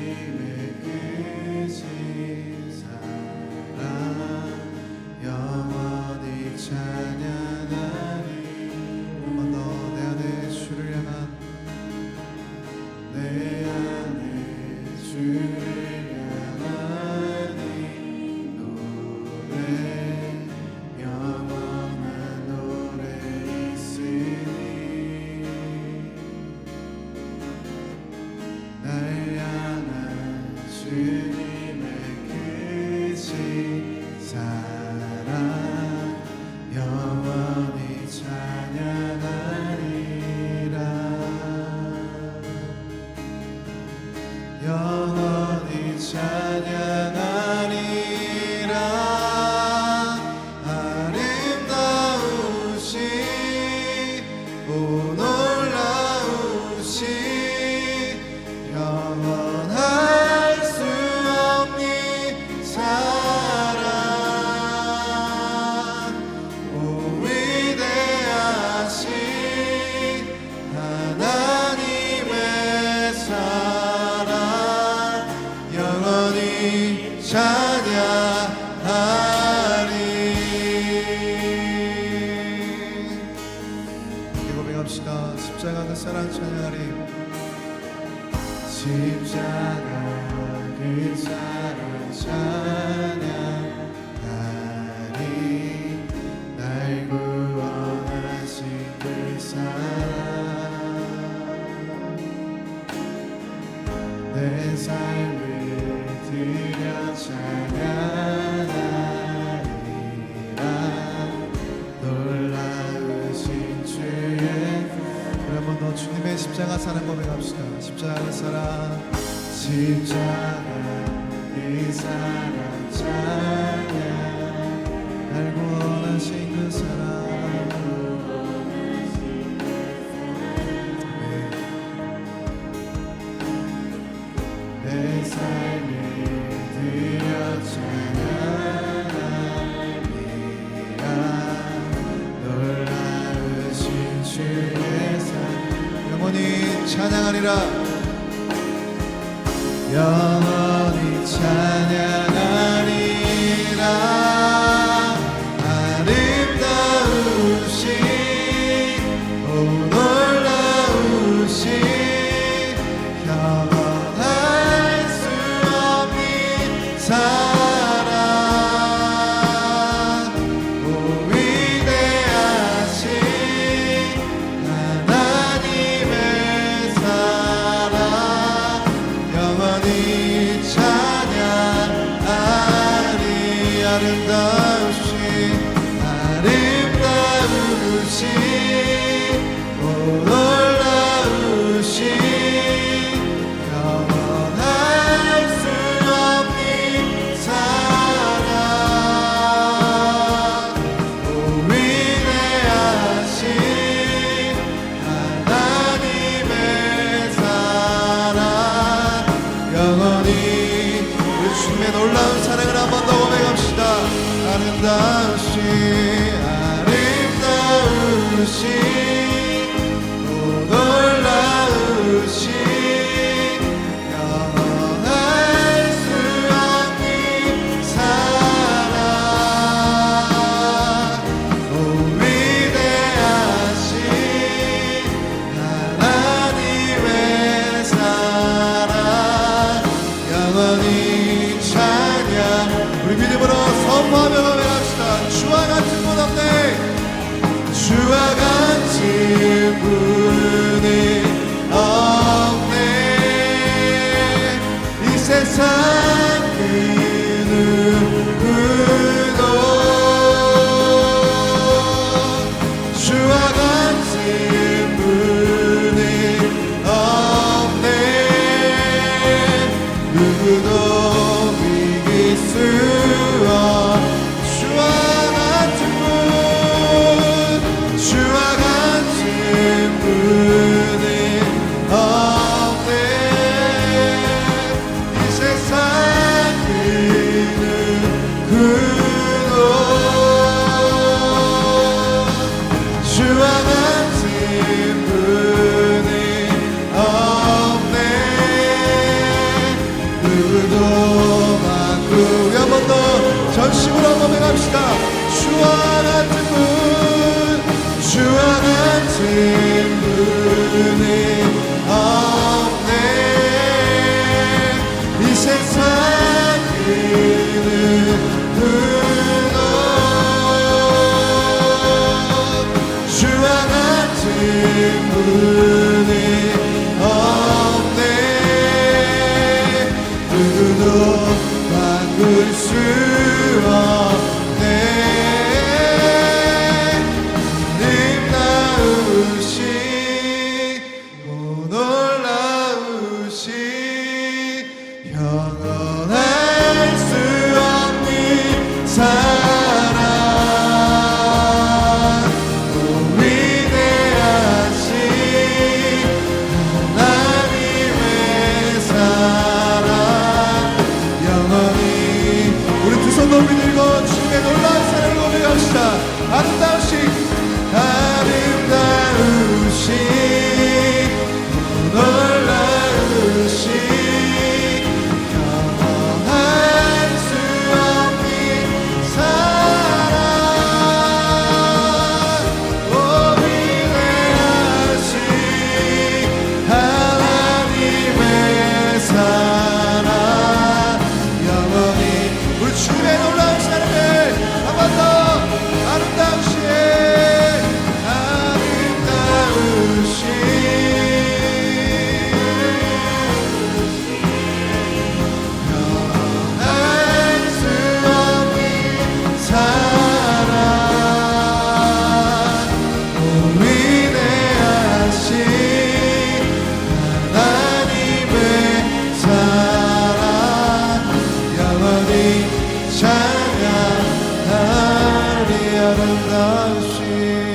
Amen. 찬양하리라. 영원히 찬양 아름다우신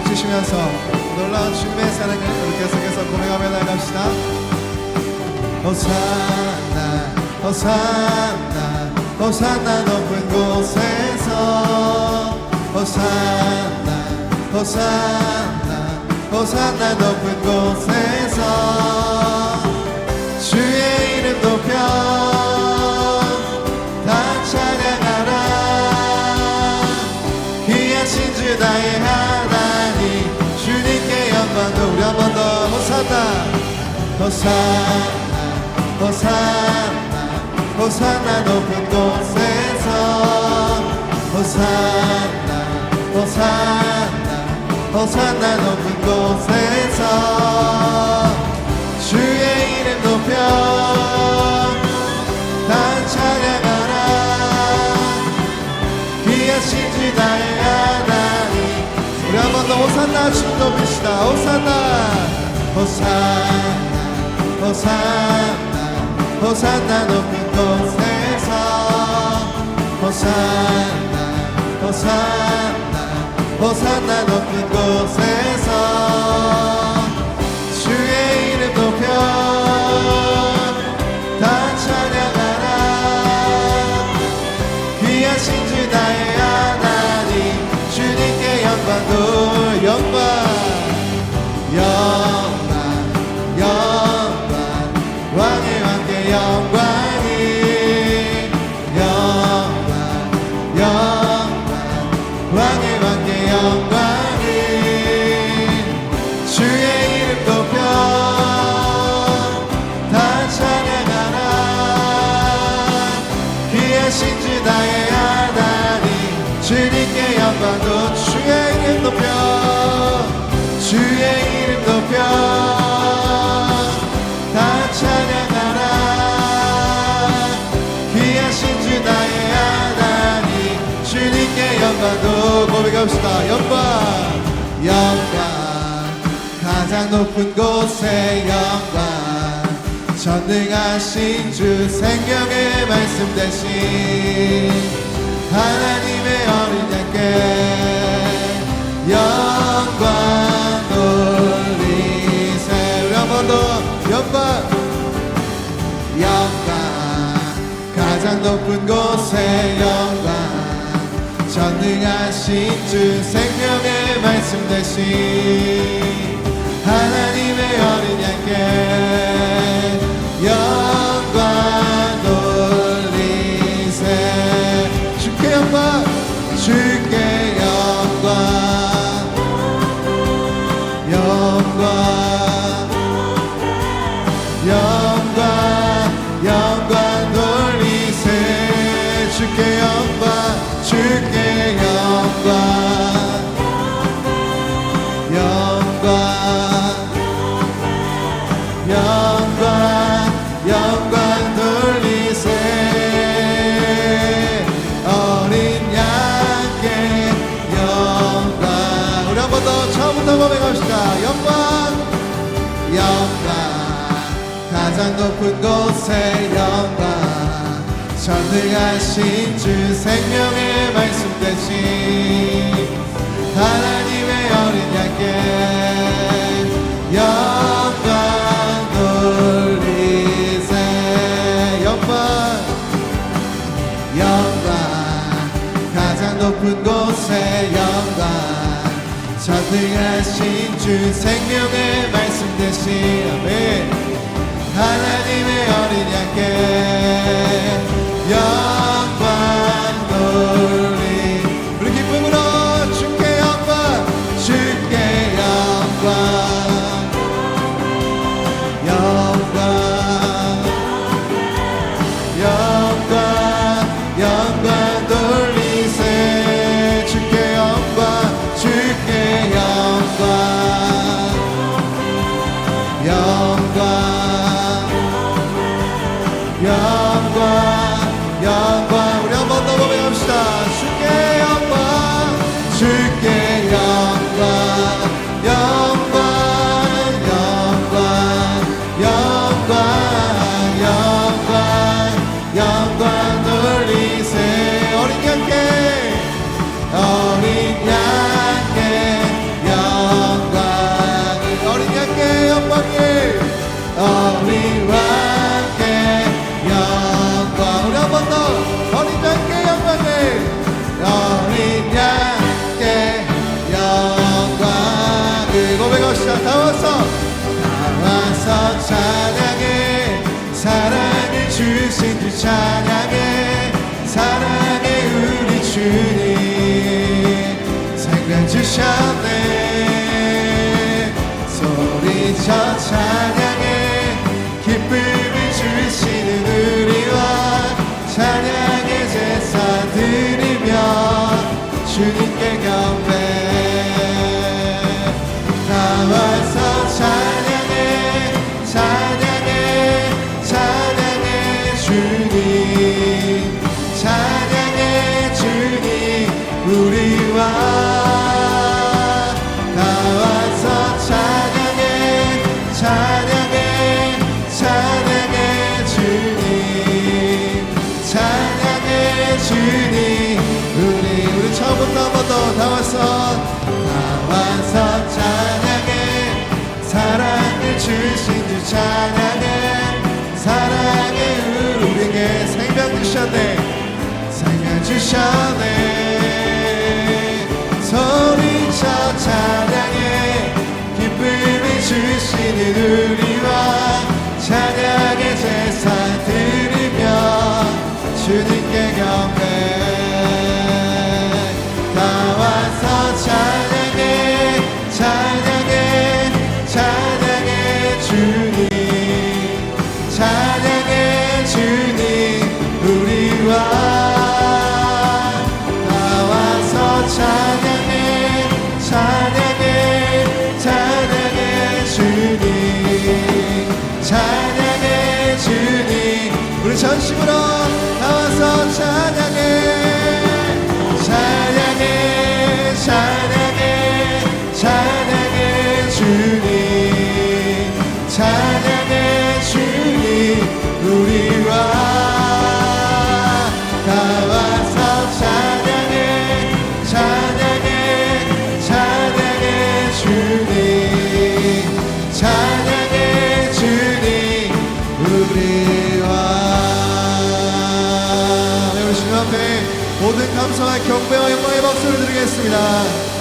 박수시면서 놀라운 주님의 사랑을 계속해서 고백하며 나갑시다. 호산나 호산나 호산나 높은 곳에서. 호산나 호산나 호산나 높은 곳에서. 주의 호산나 호산나 호산나 높은 곳에서. 호산나 호산나 호산나 높은 곳에서. 주의 이름 높여 다 찬양하라. 귀하신 주 나의 하나님. 우리 한 번 더 호산나 춤 높이시다. 호산나 호산나 호산나 호산나 높은 곳에서. 호산나 호산나 호산나 높은 곳에서. 주의 이름 높여 다 찬양하라. 귀하신 주 고백합시다. 영광 영광 가장 높은 곳에 영광 전능하신 주 생명의 말씀 대신 하나님의 어린 양께 영광 돌리세 우리 한번 더. 영광 영광 가장 높은 곳에 영광 전능하신 주 생명의 말씀 대신 하나님의 어린 양께 높은 곳에 영광. 전능하신 주 생명의 말씀 대신 하나님의 어린 양께 영광 돌리세. 영광 영광. 가장 높은 곳에 영광. 전능하신 주 생명의 말씀 대신. 아멘 하나님의 어린 양께 영광 돌 사랑을 주님 우리 우리 처음부터 한 번더 나와서 나와서 찬양해. 사랑을 주신 주 찬양해. 사랑의 우리에게 생명 주셨네. 생명 주셨네. 소리쳐 찬양해. 기쁨을 주시는 우리와 찬양의 제사 드리며 주님 께 경배 나와서 찬양해. 찬양 박수를 드리겠습니다.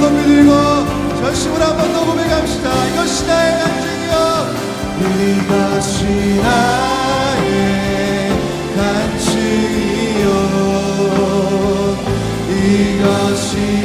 손높이 들고 전심을 한번 더 고백합시다. 이것이 나의 간증이여 이것이 나의 간증이여 이것이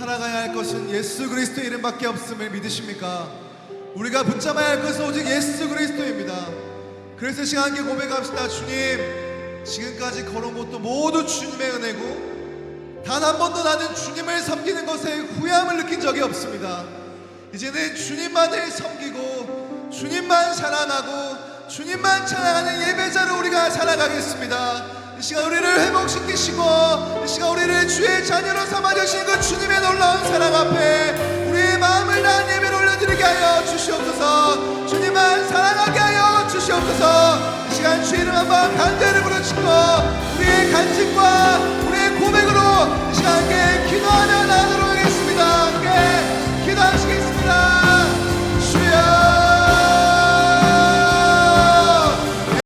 살아가야 할 것은 예수 그리스도의 이름밖에 없음을 믿으십니까? 우리가 붙잡아야 할 것은 오직 예수 그리스도입니다. 그래서 시간 함께 고백합시다. 주님, 지금까지 걸어온 것도 모두 주님의 은혜고 단 한 번도 나는 주님을 섬기는 것에 후회함을 느낀 적이 없습니다. 이제는 주님만을 섬기고 주님만 사랑하고 주님만 찬양하는 예배자로 우리가 살아가겠습니다. 이 시간 우리를 회복시키시고 이 시간 우리를 주의 자녀로 삼아주신 그 주님의 놀라운 사랑 앞에 우리의 마음을 다 예배로 올려드리게 하여 주시옵소서. 주님만 사랑하게 하여 주시옵소서. 이 시간 주의를 한번 간절히 부르시고 우리의 간식과 우리의 고백으로 이 시간에 기도하며 나누도록